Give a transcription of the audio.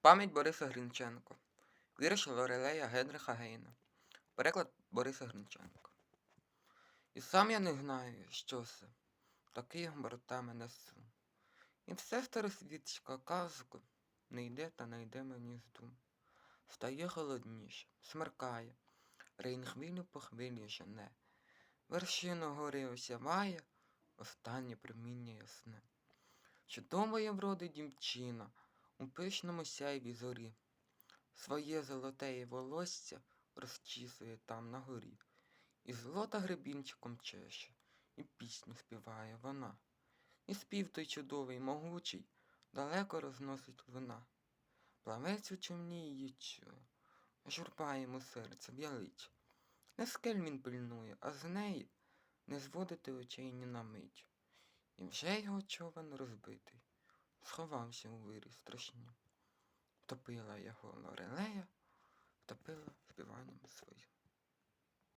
Пам'ять Бориса Гринченко. Вірш Лорелея Генриха Гейна. Переклад Бориса Гринченко. І сам я не знаю, що це. Такий бортами несу. І все старосвітська казка не йде та не йде мені з дум. Стає холодніше, смеркає, рейн хвилю по хвилі жене. Вершину гори осяває, останнє проміння ясне. Чудової вроди дівчина у пишному сяйві зорі. Своє золотеє волосся розчісує там на горі. І злота гребінчиком чеше, і пісню співає вона. І спів той чудовий, могучий, далеко розносить луна. Плавець у човні її чує, журба йому серце в'ялить. Не скель він пильнує, а з неї не зводити очей ні на мить. І вже його човен розбитий, сховався у вирі страшні. Топила його лорелея